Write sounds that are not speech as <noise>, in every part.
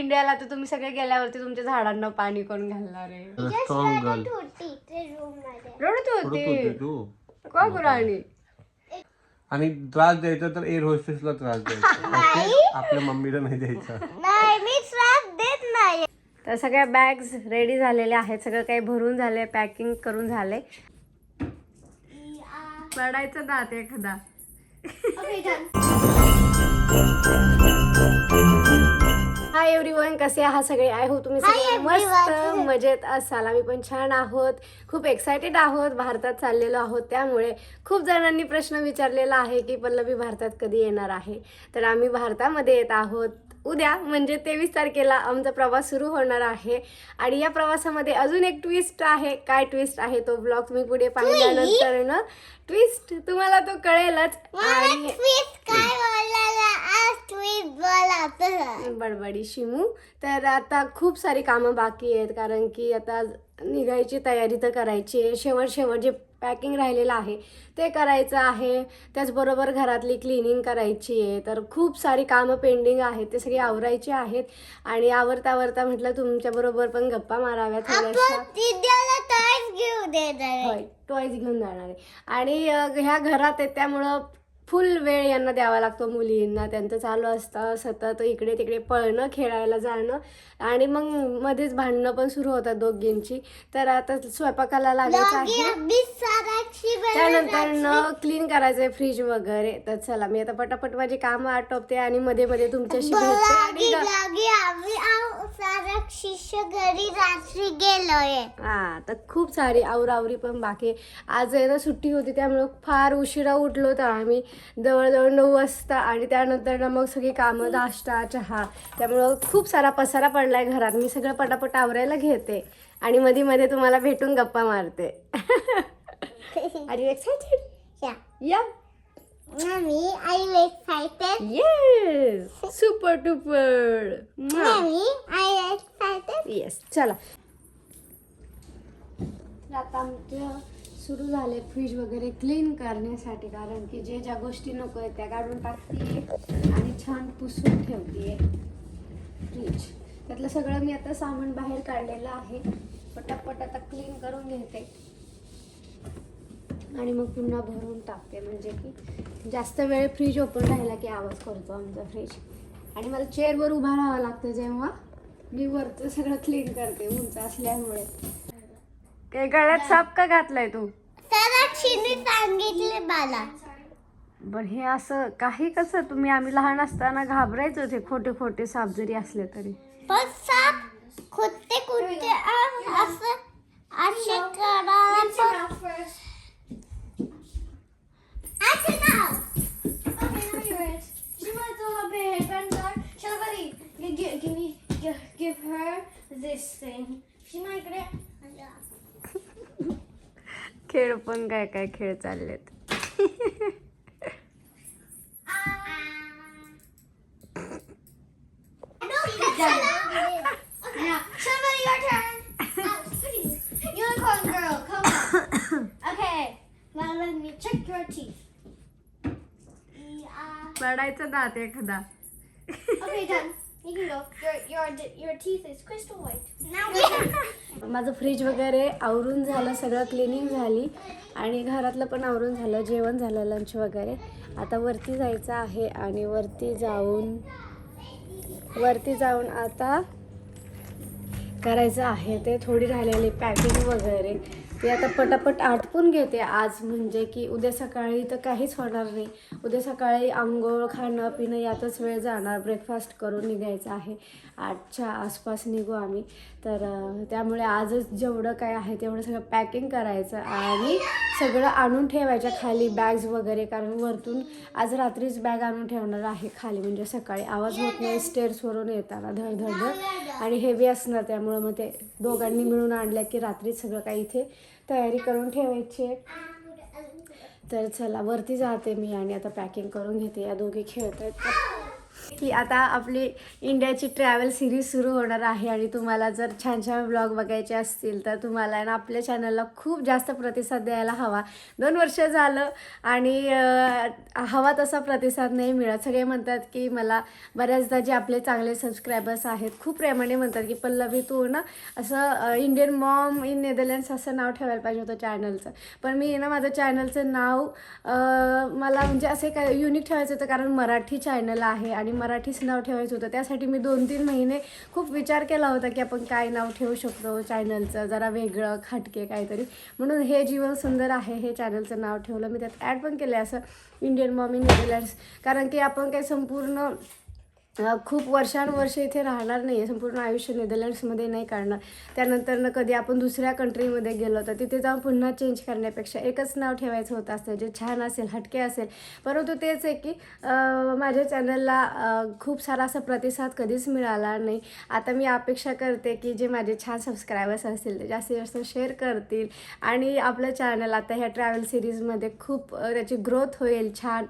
इंडियाला तर तुम्ही सगळे गेल्यावरती तुमच्या झाडांना पाणी कोण घालणार आहे? स्ट्रॉंग गर्ल होती ते रूममध्ये. रडत रडत होते होते तू. का करू आणि आणि त्रास द्यायचा तर एअर होस्टेसला त्रास द्यायचा. <laughs> ओके? आपल्या मम्मीला नाही द्यायचा. नाही मी त्रास देत नाही. तर सगळ्या बॅग्स रेडी झालेल्या आहेत. सगळं काही भरून झालंय पॅकिंग करून झालंय. पडायचं दात एखादा. हाय एव्हरीवन कसे आहात सगळे? आय हो तुम्ही सगळे मस्त मजेत असाल. आम्ही पण छान आहोत. खूप एक्सायटेड आहोत. भारतात चाललेलो आहोत. त्यामुळे खूप जणांनी प्रश्न विचारलेला आहे की पल्लवी भारतात कधी येणार आहे? तर आम्ही भारतामध्ये येत आहोत. उद्या म्हणजे तेवीस तारखेला आमचा प्रवास सुरू होणार आहे. आणि या प्रवासामध्ये अजून एक ट्विस्ट आहे. काय ट्विस्ट आहे? तो ब्लॉग तुम्ही पुढे पाहिल्यानंतर ट्विस्ट तुम्हाला तो कळेलच. आणि बडबडी शिमू. तर आता खूप सारी कामं बाकी आहेत कारण की आता निघायची तयारी तर करायची आहे. शेवट शेवट जे पॅकिंग राहिलेलं आहे ते करायचं आहे. त्याचबरोबर घरातली क्लिनिंग करायची आहे. तर खूप सारी कामं पेंडिंग आहेत ते सगळी आवरायची आहेत. आणि आवरता आवरता म्हटलं तुमच्याबरोबर पण गप्पा माराव्या थोड्याशा. आपण दिद्याला घेऊन जाणार आहे. आणि ह्या घरात आहे त्यामुळं फुल वेळ यांना द्यावा लागतो मुलींना. त्यांचं चालू असतं सतत इकडे तिकडे पळणं खेळायला जाणं. आणि मग मध्येच भांडणं पण सुरू होतात दोघींची. तर आता स्वयंपाकाला लागायचं आहे. त्यानंतर न क्लीन करायचंय फ्रीज वगैरे. तर चला मी आता पटापट माझी कामं आटोपते आणि मध्ये मध्ये तुमच्याशी हा तर खूप सारी आवरावरी पण बाकी आहे. आज आहे ना सुट्टी होती त्यामुळं फार उशिरा उठलो होतो आम्ही. जवळजवळ नऊ वाजता आणि त्यानंतर ना मग सगळी कामं नाश्ता चहा त्यामुळं खूप सारा पसारा पडलाय घरात. मी सगळं पटापट आवरायला घेते आणि मध्ये मध्ये तुम्हाला भेटून गप्पा मारते. Are you excited Yeah. या Mommy, are you excited? Yes super duper Mommy, are you excited? Yes चला आता आमचं सुरू झाले फ्रीज वगैरे क्लीन करण्यासाठी. कारण की जे ज्या गोष्टी नको आहेत त्या काढून टाकते आणि छान पुसून ठेवते फ्रीज त्यातलं सगळं मी आता सामान बाहेर काढलेलं आहे. पटापट आता क्लीन करून घेते. आणि मग पुन्हा भरून टाकते. म्हणजे की जास्त वेळ फ्रीज ओपन राहिला की आवाज करतो आमचा फ्रीज आणि मला चेअरवर उभा राहावं लागतं जेव्हा मी वरचं सगळं क्लीन करते उंच असल्यामुळे. काही गळ्यात साप का घातलाय तू? पक्षीने सांगितले बाला पण हे असं काही कसं? तुम्ही आम्ही लहान असताना घाबरायचो ते खोटे खोटे साप जरी असले तरी. पण साप खोटे खोटे असं असे करायला पण She might. खेळ पण काय काय खेळ चाललेत. पडायचं <coughs> दात एखादा. You can go. Your your your teeth is crystal white. <laughs> माझं फ्रीज वगैरे आवरून झालं सगळं क्लिनिंग झाली आणि घरातलं पण आवरून झालं जेवण झालं लंच वगैरे आता वरती जायचं आहे आणि वरती जाऊन वरती जाऊन आता करायचं आहे ते थोडी राहिलेली पॅकिंग वगैरे ते आता पटापट आटपून घेते आज म्हणजे की उद्या सकाळी तर काहीच होणार नाही. उद्या सकाळी आंघोळ खाणं पिणं यातच वेळ जाणार. ब्रेकफास्ट करून निघायचं आहे. आठच्या आसपास निघू आम्ही. तर त्यामुळे आजच जेवढं काय आहे तेवढं सगळं पॅकिंग करायचं आणि सगळं आणून ठेवायच्या खाली बॅग्स वगैरे. कारण वरतून आज रात्रीच बॅग आणून ठेवणार आहे खाली. म्हणजे सकाळी आवाज होत नाही स्टेअर्सवरून येताना धड धड धड आणि हेवी असणार त्यामुळं मग ते दोघांनी मिळून आणल्या की रात्रीच सगळं काही इथे तयारी करून ठेवायची आहे. तर चला वरती जाते मी आणि आता पॅकिंग करून घेते. या दोघी खेळत आहेत की आता आपली इंडियाची ट्रॅव्हल सिरीज सुरू होणार आहे आणि तुम्हाला जर छान छान ब्लॉग बघायचे असतील तर तुम्हाला ना आपल्या चॅनलला खूप जास्त प्रतिसाद द्यायला हवा. दोन वर्ष झालं आणि हवा तसा प्रतिसाद नाही मिळत. सगळे म्हणतात की मला बऱ्याचदा जे आपले चांगले सबस्क्रायबर्स आहेत खूप प्रेमाने म्हणतात की पल्लवी तू ना असं इंडियन मॉम इन नेदरलँड्स असं नाव ठेवायला पाहिजे होतं चॅनलचं पण मी ना माझं चॅनलचं नाव मला म्हणजे असे काय युनिक ठेवायचं होतं कारण मराठी चॅनल आहे आणि मराठीच नाव ठेवायचं होतं. त्यासाठी मी दोन तीन महिने खूप विचार केला होता की आपण काय नाव ठेवू शकतो चॅनलचं जरा वेगळं खाटके काहीतरी. म्हणून हे जीवन सुंदर आहे हे चॅनलचं नाव ठेवलं. मी त्यात ॲड पण केलं असं इंडियन मॉमी नेदरलँड्स कारण की आपण काही संपूर्ण खूप वर्षानुवर्ष इथे राहणार नाही आहे संपूर्ण आयुष्य नेदरलँड्समध्ये नाही काढणार. त्यानंतरनं कधी आपण दुसऱ्या कंट्रीमध्ये गेलो तर तिथे जाऊन पुन्हा चेंज करण्यापेक्षा एकच नाव ठेवायचं होतं असतं जे छान असेल हटके असेल. परंतु तेच आहे की माझ्या चॅनलला खूप सारा असा प्रतिसाद कधीच मिळाला नाही. आता मी अपेक्षा करते की जे माझे छान सबस्क्रायबर्स असतील ते जास्तीत जास्त शेअर करतील. आणि आपलं चॅनल आता ह्या ट्रॅव्हल सिरीजमध्ये खूप त्याची ग्रोथ होईल छान.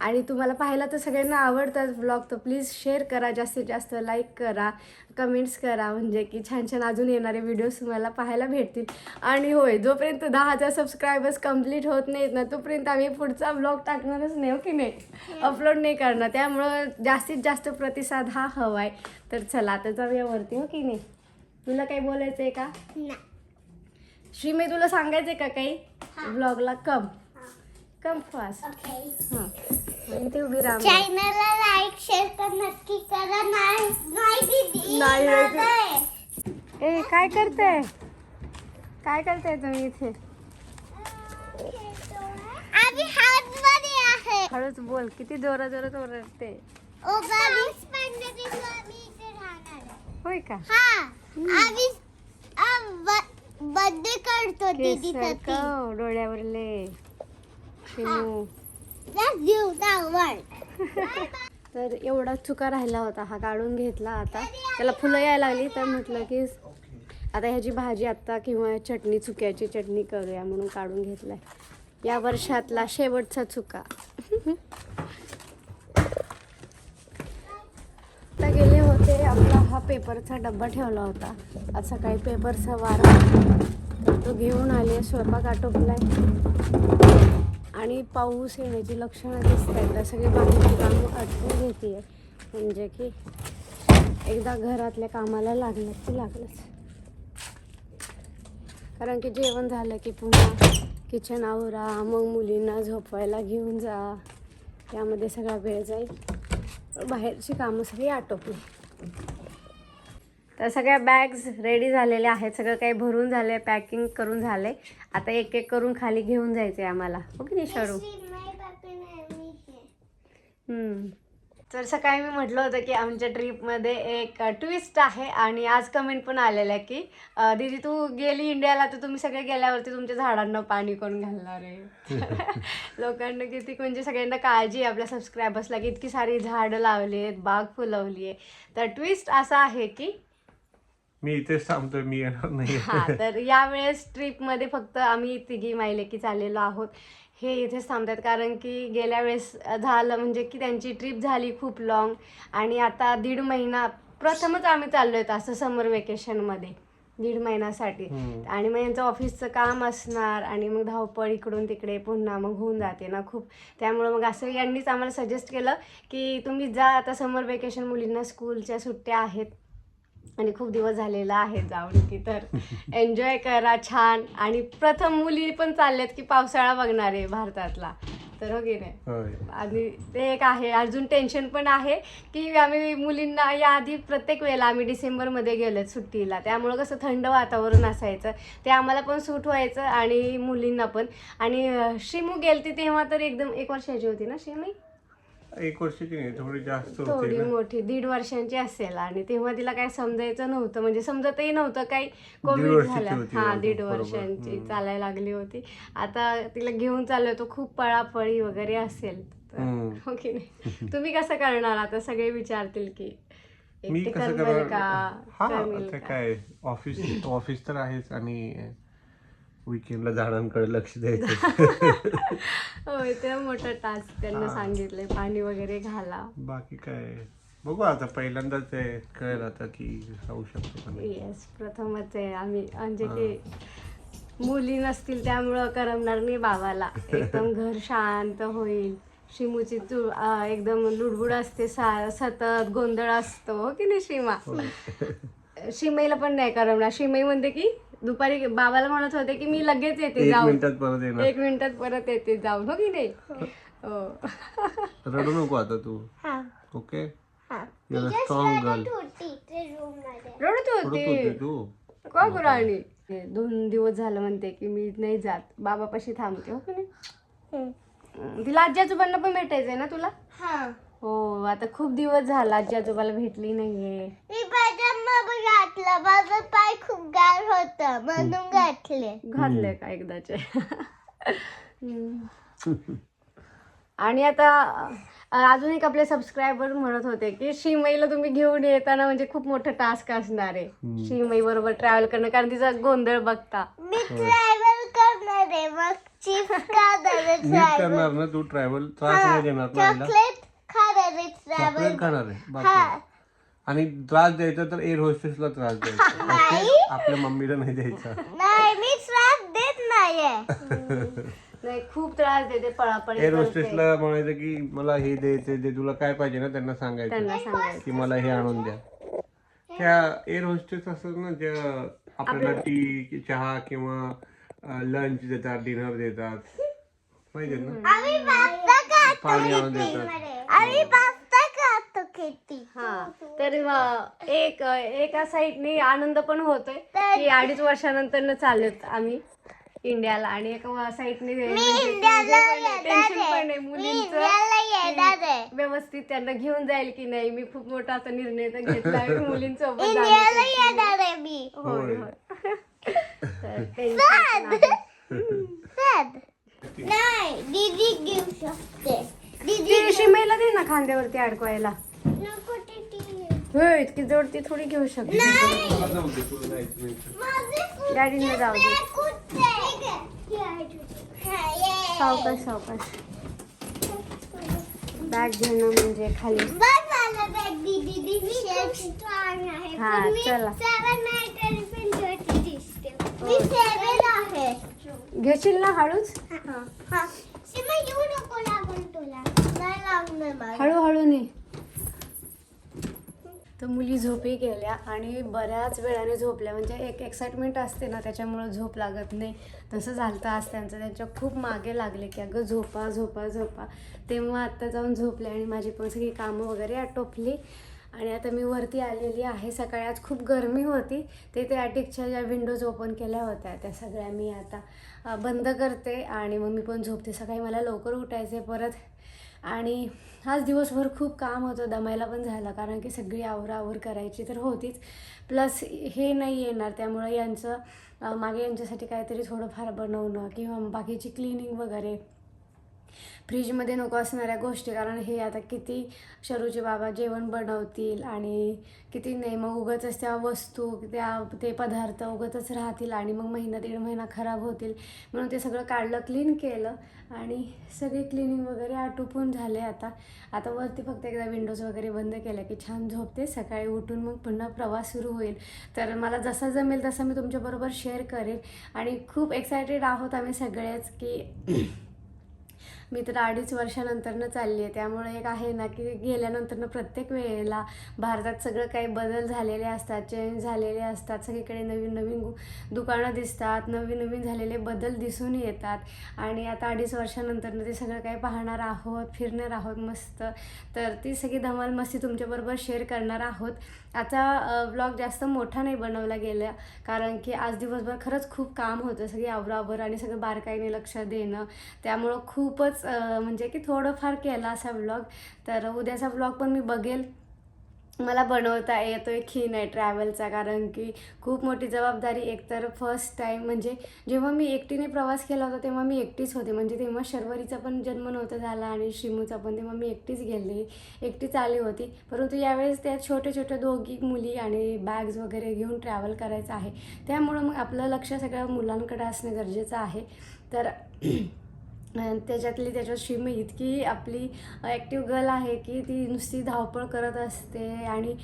आणि तुम्हाला पाहायला तर सगळ्यांना आवडतात ब्लॉग तर प्लीज शेअर करा जास्तीत जास्त लाईक करा कमेंट्स करा म्हणजे की छान छान अजून येणारे व्हिडिओज तुम्हाला पाहायला भेटतील. आणि होय जोपर्यंत दहा हजार सबस्क्रायबर्स कंप्लीट होत नाहीत ना तोपर्यंत आम्ही पुढचा ब्लॉग टाकणारच नाही हो की नाही? अपलोड नाही करणार. त्यामुळं जास्तीत जास्त प्रतिसाद हा हवा आहे तर चला आता जाऊया वरती हो की नाही? तुला काही बोलायचं आहे का? नाही. श्रीमे तुला सांगायचं आहे का काही? ब्लॉगला कम. कम फास्ट हां. आणि ते उभी राहा चॅनलला लाईक शेअर तर नक्की करा. नाही नाही दीदी नाही. ए काय करताय? काय करताय तुम्ही इथे? आम्ही हातमध्ये आहे. हळूच बोल किती जोरा जोरात ओरडते. ओ बाबी स्पंदरी आम्ही इथे राहणार. होय का? हा आम्ही बर्थडे करतो दीदी केस सरकव डोळ्यावरले. One. <laughs> तर एवढा चुका राहिला होता हा काढून घेतला आता. त्याला फुलं यायला लागली तर म्हटलं की आता ह्याची भाजी आत्ता किंवा चटणी चुक्याची चटणी करूया म्हणून काढून घेतलाय. या वर्षातला शेवटचा चुका. आता गेले होते आपला हा पेपरचा डब्बा ठेवला होता. आज सकाळी पेपरचा वारा. तो घेऊन आले स्वयंपाक आटोपलाय. आणि पाऊस येण्याची लक्षणं दिसत आहेत तर सगळी बाकीची कामं आटपून घेते म्हणजे की एकदा घरातल्या कामाला लागलं की लागलंच. कारण की जेवण झालं की पुन्हा किचन आवरा मग मुलींना झोपवायला घेऊन जा. त्यामध्ये सगळा वेळ जाईल. बाहेरची कामं सगळी आटोपली. तर सगळ्या बॅग्स रेडी झालेल्या आहेत. सगळं काही भरून झाले पॅकिंग करून झाले आता एक एक करून खाली घेऊन जायचे आम्हाला. हो की नाही शरू. तर सकाळी मी म्हटलं होतं की आमच्या ट्रिपमध्ये एक ट्विस्ट आहे आणि आज कमेंट पण आलेलं आहे की दीदी तू गेली इंडियाला तर तुम्ही सगळे गेल्यावरती तुमच्या झाडांना पाणी कोण घालणार आहे? <laughs> लोकांना किती म्हणजे सगळ्यांना काळजी आहे. आपल्या सबस्क्रायबर्सला की इतकी सारी झाडं लावली आहेत बाग फुलवली आहे. तर ट्विस्ट असा आहे की मी इथेच थांबतोय मी येणार नाही हा तर यावेळेस ट्रिपमध्ये फक्त आम्ही तिघी माहिले की चाललेलो आहोत. हे इथेच थांबतात कारण की गेल्या वेळेस झालं म्हणजे की त्यांची ट्रिप झाली खूप लॉंग आणि आता दीड महिना प्रथमच आम्ही चाललो आहेत असं समर वेकेशनमध्ये दीड महिन्यासाठी. आणि मग यांचं ऑफिसचं काम असणार आणि मग धावपळ इकडून तिकडे पुन्हा मग होऊन जाते ना खूप. त्यामुळं मग असं यांनीच आम्हाला सजेस्ट केलं की तुम्ही जा आता समर वेकेशन मुलींना स्कूलच्या सुट्ट्या आहेत. आणि खूप दिवस झालेला आहे जाऊन की तर. एन्जॉय करा छान. आणि प्रथम मुली पण चालल्यात की पावसाळा बघणार आहे भारतातला. तर हो की नाही? आणि ते एक आहे. अजून टेन्शन पण आहे की आम्ही मुलींना याआधी प्रत्येक वेळेला आम्ही डिसेंबरमध्ये गेलो सुट्टीला. त्यामुळं कसं थंड वातावरण असायचं. ते आम्हाला पण सूट व्हायचं आणि मुलींना पण. आणि शिमू गेलती तेव्हा तर एकदम एक वर्षाची होती ना शिमी एक वर्षाची नाही थोडी जास्त होती थोडी ना मोठी दीड वर्षांची असेल आणि तेव्हा तिला काय समजायचं नव्हतं म्हणजे समजतही नव्हतं काही कोविड वर्षाची झालं होती हा दीड बरोबर. वर्षांची हम्म. चालायला लागली होती आता तिला घेऊन चाललोय तो खूप पळापळी वगैरे असेल तर हम्म. हो की नाही तुम्ही कसं करणार आता सगळे विचारतील की मी एकटे कसं करमेल करणार का हा करमेल आता का? काय ऑफिस ऑफिस तर आहेच आणि विकेंडला झाडांकडे लक्ष द्यायचं. <laughs> होय ते मोठा टास्क त्यांना हा. सांगितलंय पाणी वगैरे घाला. बाकी काय? बघू आता पहिल्यांदाच ते कळेल आता की राहू शकतो का नाही. येस प्रथमच आहे आम्ही. म्हणजे की मुली नसतील त्यामुळं करमणार नाही बाबाला. एकदम <laughs> घर शांत होईल. शिमूची तू एकदम लुडबुड असते सा सतत गोंधळ असतो हो की नाही शिमा? शिमईला पण नाही करमणार. शिमई म्हणते की दुपारी बाबाला म्हणत होते की मी लगेच येते एक जाऊन. मिनिटात परत येणार. एक मिनिटात परत येते जाऊन. हो की नाही? हो. रडू नको आता तू. हा. ओके? हा. युअर स्ट्रॉंग गर्ल होती ते रूममध्ये. रडत रडत होते होती तू. का बरं आणि? दोन दिवस झालं म्हणते की मी नाही जात. बाबापाशी थांबते हो की नाही? हं, तिला आजी आजोबांना पण भेटायचंय ना तुला? हा. हो आता खूप दिवस झाला आजी आजोबाला भेटली नाहीये. मी घातला माझा पाय खूप गार होत म्हणून घातले घातलंय का एकदाचे. आणि आता अजून एक आपले सबस्क्रायबर म्हणत होते की शिमईला तुम्ही घेऊन येताना म्हणजे खूप मोठं टास्क असणार. आहे शिमई बरोबर ट्रॅव्हल करणं कारण तिचा गोंधळ बघता. मी ट्रॅव्हल करणार आहे मग चिप्स <laughs> खाणार आहे नीट करणार ना तू ट्रॅव्हल त्रास नाही देणार ना आईला? चॉकलेट खाणार आहे ट्रॅव्हल खाणार आहे बापरे. आणि त्रास द्यायचा तर एअर होस्टेसला त्रास द्यायचा. <laughs> ओके? आपल्या मम्मीला नाही द्यायचा. नाही मी त्रास देत नाहीये. <laughs> नाही खूप त्रास देते पळापळी एअर. होस्टेसला म्हणायचं की मला हे दे ते दे तुला काय पाहिजे ना त्यांना सांगायचं. त्यांना सांगायचं. की मला हे आणून द्या. त्या एअर होस्टेस असतात ना ज्या आपल्याला टी चहा किंवा लंच देतात डिनर देतात. माहिती ना? आम्ही पास्ता खातो पाणी आणून देतात. आम्ही खातो हा. तर अ, एक एका साईडने आनंद पण होतोय की अडीच वर्षानंतर चालत आम्ही इंडियाला आणि एका साईडने टेन्शन पण आहे. मुलींचं इंडियाला येणार आहे. व्यवस्थित त्यांना घेऊन जाईल की नाही? मी खूप मोठा आता निर्णय तर घेतला आहे. मुलींसोबत इंडियाला जाण्याचा. येणार आहे मी. होय होय. <laughs> तर tension पण आहे. सद नाही दीदी घेऊ शकते. दीदी शिमेला दे ना खांद्यावरती अडकवायला. होय इतकी जोड ती थोडी घेऊ शकते. मला जाऊ दे, हा. सावकाश सावकाश. बॅग घेणं म्हणजे खाली. हा, चला. घेशील ना हळूच? हळूहळू नाही तर मुली झोपी गेल्या आणि बऱ्याच वेळाने झोपल्या. म्हणजे एक एक्साइटमेंट असते ना त्याच्यामुळं झोप लागत नाही. तसं झालं आज त्यांचं. त्यांच्या खूप मागे लागले की अगं झोपा झोपा झोपा. तेव्हा आत्ता जाऊन झोपले आणि माझी पण सगळी कामं वगैरे आटोपली. आणि आता मी वरती आलेली आहे. सकाळी आज खूप गरमी होती. ते त्या ॲटिकच्या ज्या विंडोज ओपन केल्या होत्या. त्या सगळ्या मी आता बंद करते आणि मग मी पण झोपते. सकाळी मला लवकर उठायचे परत आणि आज दिवसभर खूप काम होतं दमायला पण झालं कारण की सगळी आवरावर करायची तर होतीच. प्लस हे नाही येणार त्यामुळे यांचं मागे यांच्यासाठी काहीतरी थोडंफार बनवणं किंवा बाकीची क्लिनिंग वगैरे फ्रीजमध्ये नको असणाऱ्या गोष्टी. कारण हे आता किती शरूचे बाबा जेवण बनवतील आणि किती नाही मग उगतच त्या वस्तू त्या ते पदार्थ उगतच राहतील आणि मग महिना दीड महिना खराब होतील. म्हणून ते सगळं काढलं क्लीन केलं आणि सगळी क्लिनिंग वगैरे आटोपून झाले आता. आता वरती फक्त एकदा विंडोज वगैरे बंद केल्या की छान झोपते. सकाळी उठून मग पुन्हा प्रवास सुरू होईल. तर मला जसा जमेल तसं मी तुमच्याबरोबर शेअर करेन आणि खूप एक्सायटेड आहोत आम्ही सगळेच की मी तर अडीच वर्षानंतरनं चालली आहे. त्यामुळे एक आहे ना की गेल्यानंतरनं प्रत्येक वेळेला भारतात सगळं काही बदल झालेले असतात चेंज झालेले असतात. सगळीकडे नवीन नवीन दुकानं दिसतात नवीन नवीन झालेले बदल दिसून येतात. आणि आता अडीच वर्षानंतरनं ते सगळं काही पाहणार आहोत फिरणार आहोत मस्त. तर ती सगळी धमाल मस्ती तुमच्याबरोबर शेअर करणार आहोत. आता ब्लॉग जास्त मोठा नाही बनवला गेला कारण की आज दिवसभर खरंच खूप काम होतं सगळी आवरावर आणि सगळं बारकाईने लक्ष देणं. त्यामुळं खूपच अं, म्हणजे की थोडंफार केला असा व्लॉग तर उद्याचा व्लॉग पण मी बघेल. मला बनवता येतो आहे खीन आहे ट्रॅव्हलचा कारण की खूप मोठी जबाबदारी एकतर फर्स्ट टाईम म्हणजे जेव्हा मी एकटीने प्रवास केला होता तेव्हा मी एकटीच होते. म्हणजे तेव्हा शर्वरीचा पण जन्म नव्हता झाला आणि शिमूचा पण तेव्हा मी एकटीच गेली एकटीच आली होती. परंतु यावेळेस त्या छोट्या छोट्या दोघी मुली आणि बॅग्स वगैरे घेऊन ट्रॅव्हल करायचं आहे. त्यामुळं मग आपलं लक्ष सगळ्या मुलांकडे असणं गरजेचं आहे. तर त्याच्यातली त्याच्यात शिमी इतकी आपली ॲक्टिव्ह गर्ल आहे की ती नुसती धावपळ करत असते आणि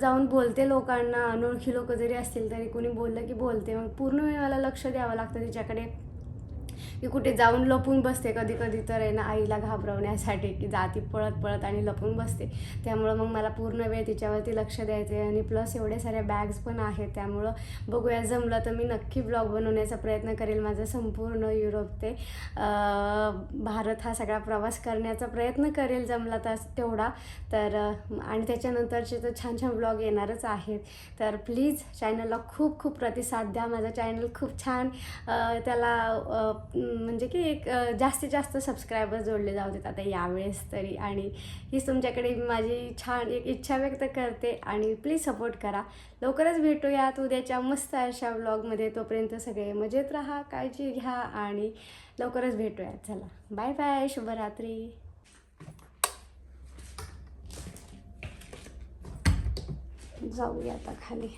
जाऊन बोलते लोकांना. अनोळखी लोक जरी असतील तरी कोणी बोललं की बोलते. मग पूर्ण वेळ मला लक्ष द्यावं लागतं तिच्याकडे. की कुठे जाऊन लपून बसते कधी कधी तर आहे ना आईला घाबरवण्यासाठी की जाती पळत पळत आणि लपून बसते. त्यामुळं मग मला पूर्ण वेळ तिच्यावरती लक्ष द्यायचे आणि प्लस एवढे साऱ्या बॅग्स पण आहेत. त्यामुळं बघूया जमलं तर मी नक्की ब्लॉग बनवण्याचा प्रयत्न करेल माझा संपूर्ण युरोप ते. भारत हा सगळा प्रवास करण्याचा प्रयत्न करेल जमला तर तेवढा. तर आणि त्याच्यानंतरचे तर छान छान ब्लॉग येणारच आहेत. तर प्लीज चॅनलला खूप खूप प्रतिसाद द्या. माझा चॅनल खूप छान त्याला म्हणजे की एक जास्तीत जास्त सबस्क्रायबर्स जोडले जाऊ देत आता यावेळेस तरी. आणि हीच तुमच्याकडे माझी छान एक इच्छा व्यक्त करते आणि प्लीज सपोर्ट करा. लवकरच भेटूयात उद्याच्या मस्त अशा व्लॉगमध्ये तोपर्यंत सगळे मजेत राहा काळजी घ्या आणि लवकरच भेटूयात. चला बाय बाय शुभरात्री. जाऊया आता खाली.